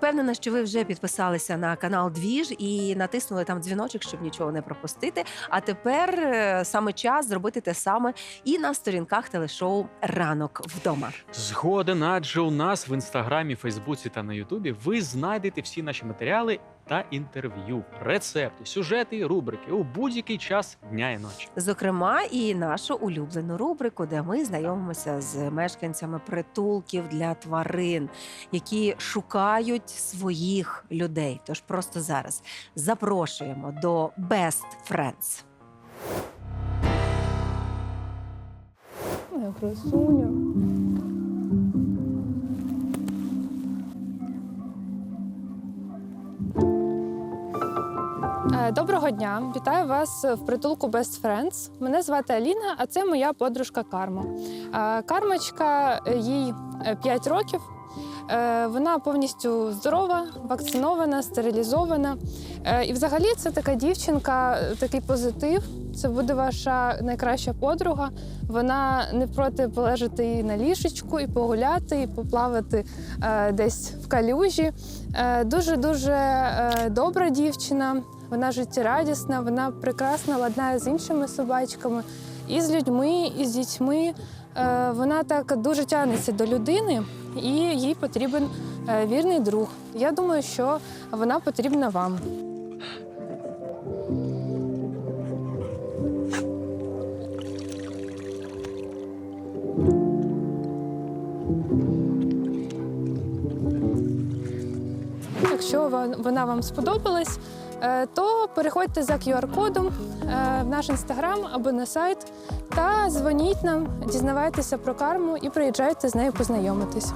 впевнена, що ви вже підписалися на канал Двіж і натиснули там дзвіночок, щоб нічого не пропустити. А тепер е, саме час зробити те саме і на сторінках телешоу Ранок вдома. Згоден, адже у нас в інстаграмі, Фейсбуці та на Ютубі ви знайдете всі наші матеріали та інтерв'ю, рецепти, сюжети, рубрики у будь-який час дня і ночі. Зокрема, і нашу улюблену рубрику, де ми знайомимося з мешканцями притулків для тварин, які шукають своїх людей. Тож просто зараз запрошуємо до Best Friends. Моя красуня. Е, Доброго дня! Вітаю вас в притулку Best Friends. Мене звати Аліна, а це моя подружка Карма. Е, Кармочка е, їй 5 років. Е, Вона повністю здорова, вакцинована, стерилізована. Е, І взагалі це така дівчинка, такий позитив. Це буде ваша найкраща подруга. Вона не проти полежати і на ліжечку, і погуляти, і поплавати е, десь в калюжі. Дуже дуже добра дівчина. Вона життєрадісна, вона прекрасна, ладнає з іншими собачками, і з людьми, і з дітьми. Е, Вона так дуже тягнеться до людини, і їй потрібен е, вірний друг. Я думаю, що вона потрібна вам. Якщо вона вам сподобалась, Е, то переходьте за QR-кодом е, в наш інстаграм або на сайт та дзвоніть нам, дізнавайтеся про карму і приїжджайте з нею познайомитись.